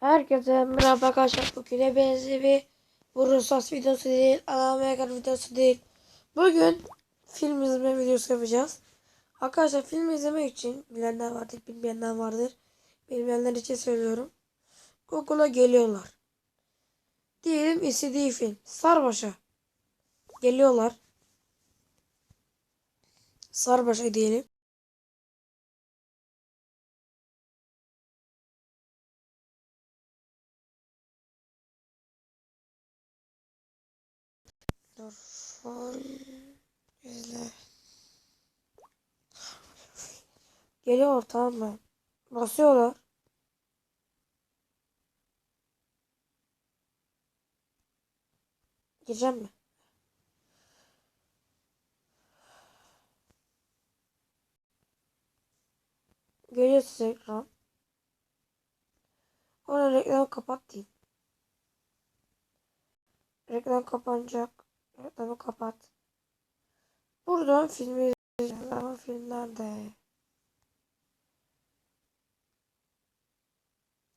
Herkese merhaba arkadaşlar. Bugün hepinize bir Burosas videosu değil, Alameyakan videosu değil. Bugün film izleme videosu yapacağız. Arkadaşlar film izlemek için bilenler vardır, bilmeyenler vardır. Bilmeyenler için söylüyorum. Google'a geliyorlar. Diyelim istediği film. Sarbaşa. Geliyorlar. Sarbaşa diyelim. Dur. Fon. İzle. Geliyor tamam mı? Basıyorlar. Gireceğim mi? Geliyor size ekran. Ona reklamı kapat diyeyim. Reklam kapanacak. Reklamı kapat. Buradan filmi izleyeceğiz ama film nerede?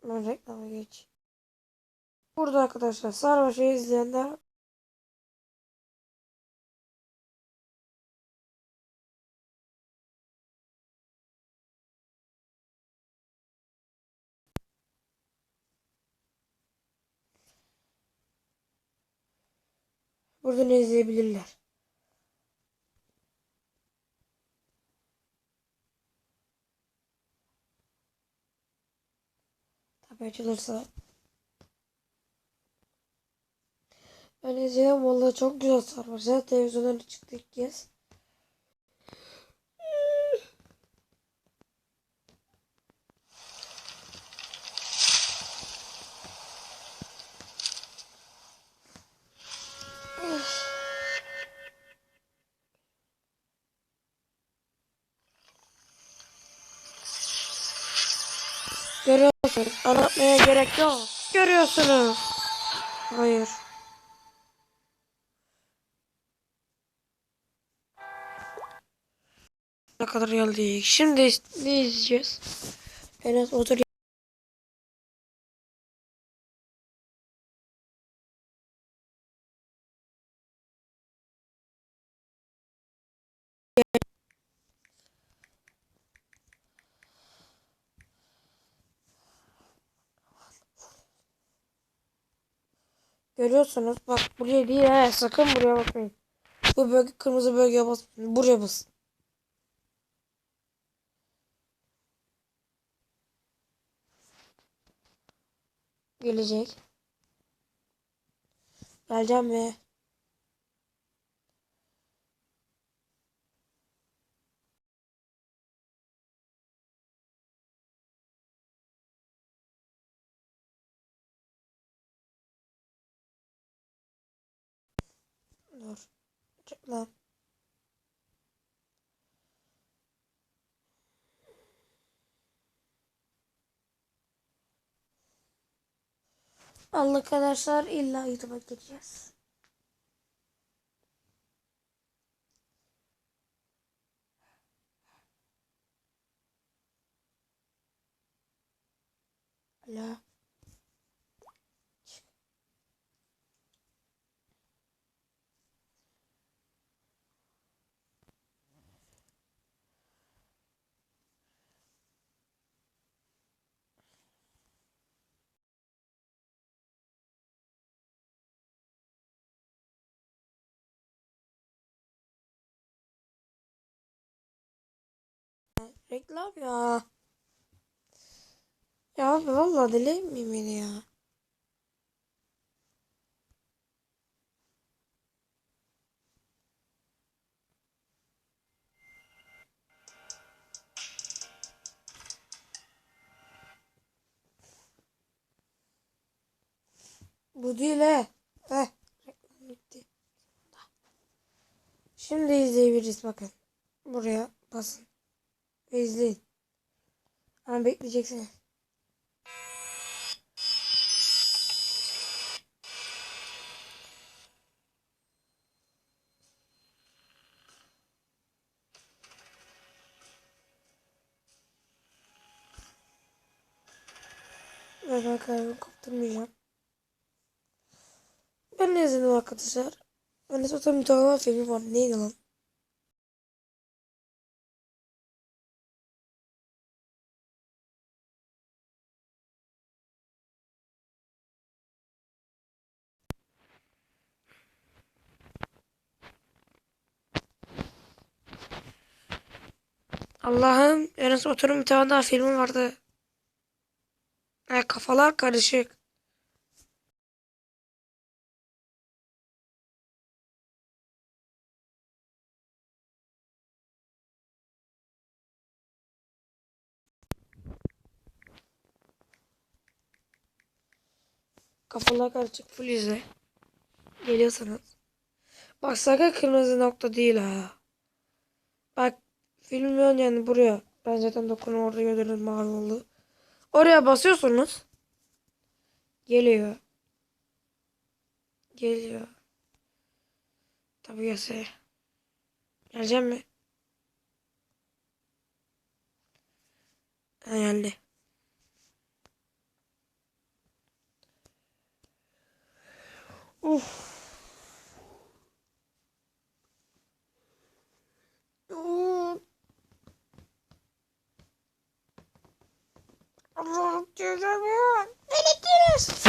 Ben reklama geç. Burada arkadaşlar Sarbaş'ı izleyenler buradan izleyebilirler. Tabii açılırsa. Ben izledim vallahi çok güzel sarmış. Zaten televizyondan çıktı ilk kez. Görüyorsun. Anlatmaya gerek yok. Görüyorsunuz. Hayır. Ne kadar geldik. Şimdi ne izleyeceğiz? Enes otur. Görüyorsunuz. Bak buraya değil he. Sakın buraya bakmayın. Bu bölge kırmızı bölgeye basmayın. Buraya basın. Gelecek. Geleceğim mi? Dur. Çık lan. Allah arkadaşlar illa YouTube'a gireceğiz. Alo. Reklam ya. Ya abi vallahi deli miyim beni ya? Bu değil he. Heh. Reklam bitti. Şimdi izleyebiliriz bakın. Buraya basın. Ve izleyin. Ama bekleyeceksiniz. Evet arkadaşlar kaptırmayacağım. Ben ne izledim arkadaşlar? Ben de zaten bir tane filmi var. Neydi lan? Allah'ım Enes Batur'un bir tane daha filmi vardı. E, kafalar karışık. Kafalar karışık full izle. Geliyorsanız. Bak sakın kırmızı nokta değil ha. Filmin yani buraya. Ben zaten dokunu orada mavi oldu. Oraya basıyorsunuz. Geliyor. Geliyor. Tabii gelse. Geleceğim mi? Ha, geldi. Uf. Allah'ım çözemiyor. Elektriğiniz.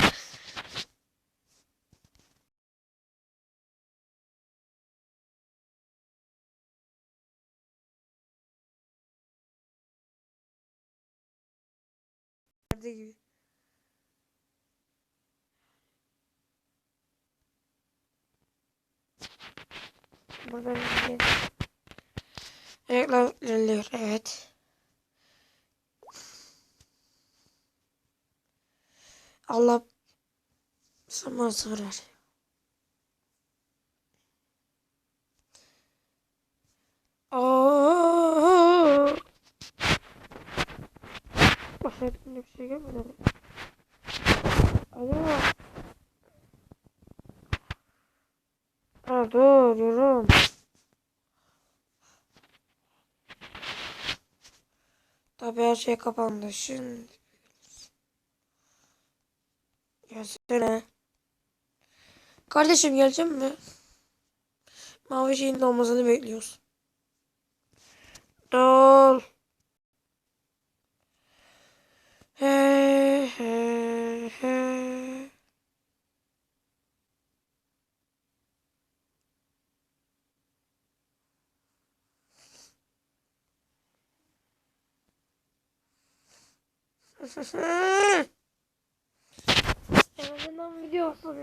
Nerede gibi. Buradan gidelim. Reklam ilerliyor. Evet. Allah sana sorar. Aa! Başka bir şey gelmedi. Alo. Ha dur yorum. Tabii her şey kapandı. Şimdi Gelsene. Kardeşim geleceğim mi? Mavi şeyin dolmasını bekliyoruz. Dol. He he he. azından video olsun.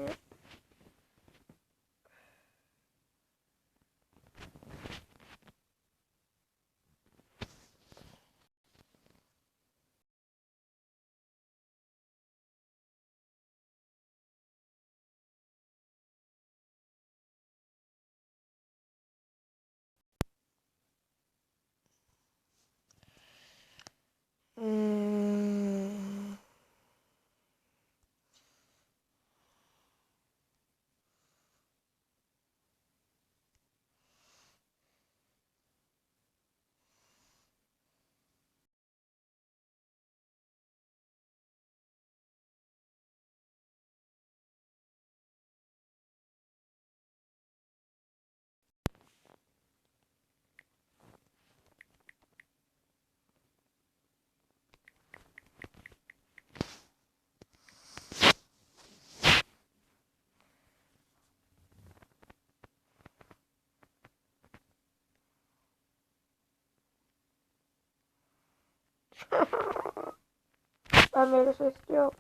Ben böyle şey istiyorum.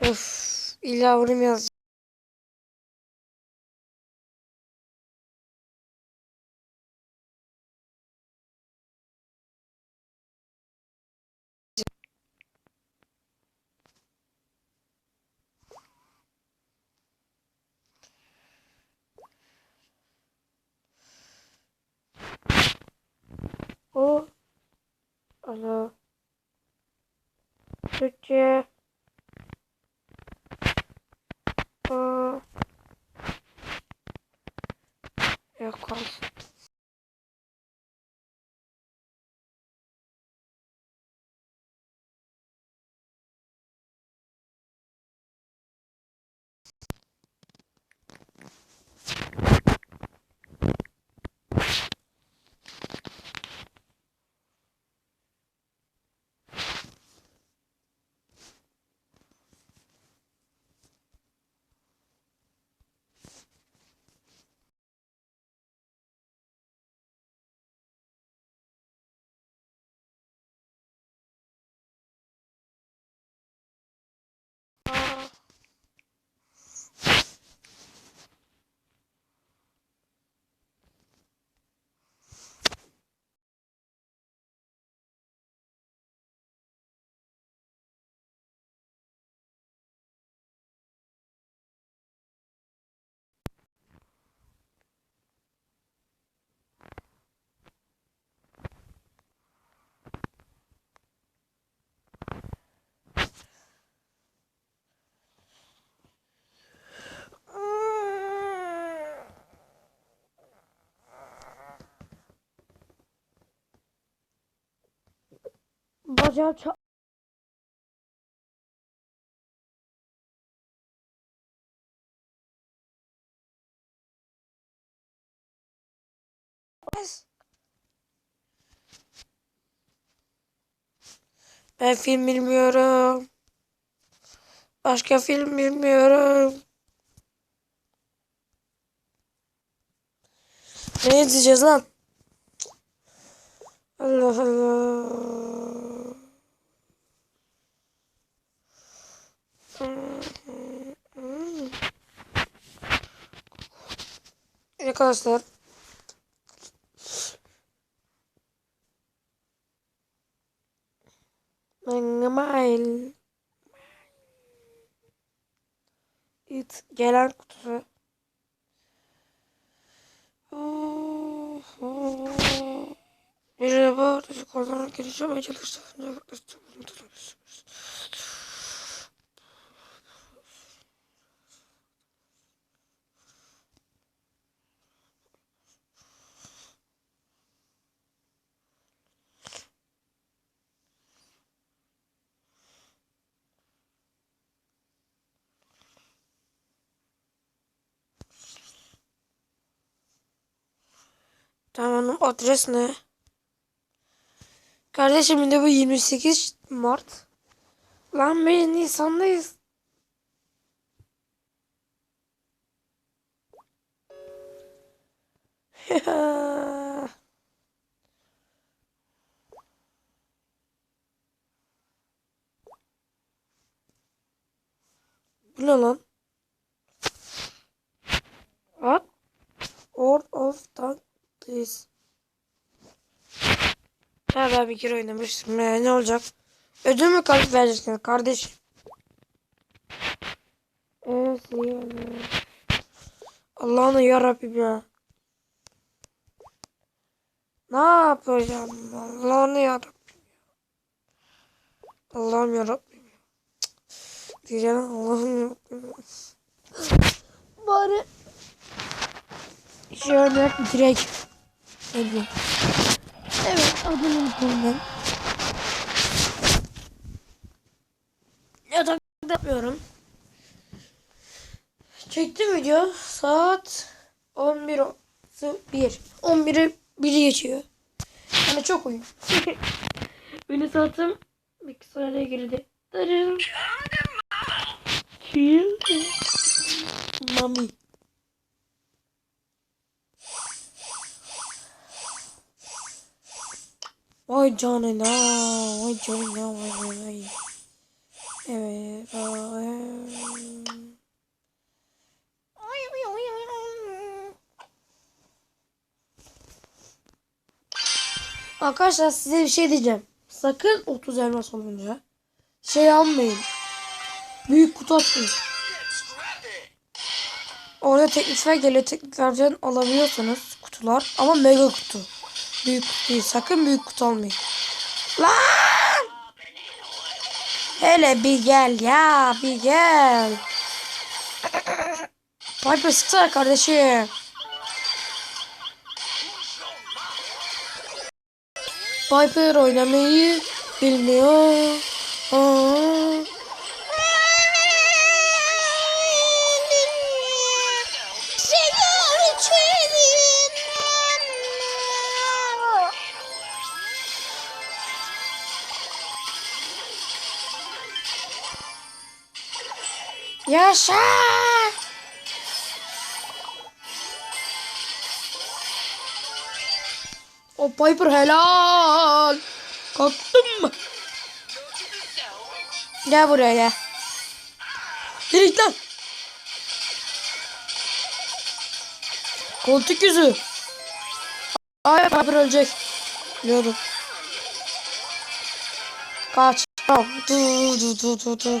Öf. İlla bunu mu yazacağım? O. Alo. Türkçe. Yok kalsın. Acayip Ben film bilmiyorum. Başka film bilmiyorum. Ne izleyeceğiz lan? Allah Allah. Arkadaşlar. Mail It gelen kutusu. Merhaba, teşekkür ederim. Gelişim ve çalıştığım için Tamam adres ne? Kardeşim de bu 28 Mart. Lan be Nisan'dayız. Bu ne lan? What? World of Tanks. Ha daha bir kere oynamıştım. Ee, ne olacak? Ödül mü kalıp vereceksin kardeşim? Evet, yani. Allah'ım ya Rabbim ya. Ne yapacağım? Allah'ım ya Rabbim. Allah'ım ya Rabbim. Diyeceğim Allah'ım ya Rabbim. Bari şöyle direkt diyeyim? Evet adını unuttum ben. Yatakta yapıyorum. Çektim video saat 11 o- 1 11'i 1 geçiyor. Yani çok uyum. Benim saatim bir kısa araya girdi. Darım. Kill. Mami. Vay canına, vay canına, vay vay. Evet, vay. Arkadaşlar size bir şey diyeceğim. Sakın 30 elmas olunca şey almayın. Büyük kutu atmayın. Orada teknikler geliyor. Tekniklerden alabiliyorsanız kutular. Ama mega kutu. Büyük kutu değil. Sakın büyük kutu almayın. Lan! Hele bir gel ya. Bir gel. Piper sıksana kardeşim. Piper oynamayı bilmiyor. Aa. Yaşa! O Piper helal. Kalktım? Gel buraya gel. Git lan. Koltuk yüzü. Ay Piper ölecek. Biliyordum. Kaç. Du du du du. Du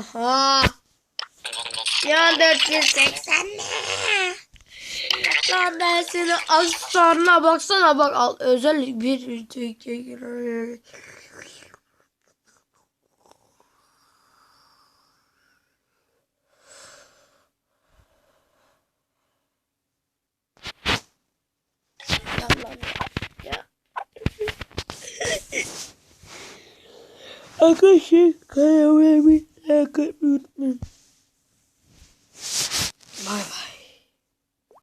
Ya, ya 480 ne? Lan ben seni sonra baksana bak al özel bir bir- Ya lan Herkese büyütmeyin. Bay bay.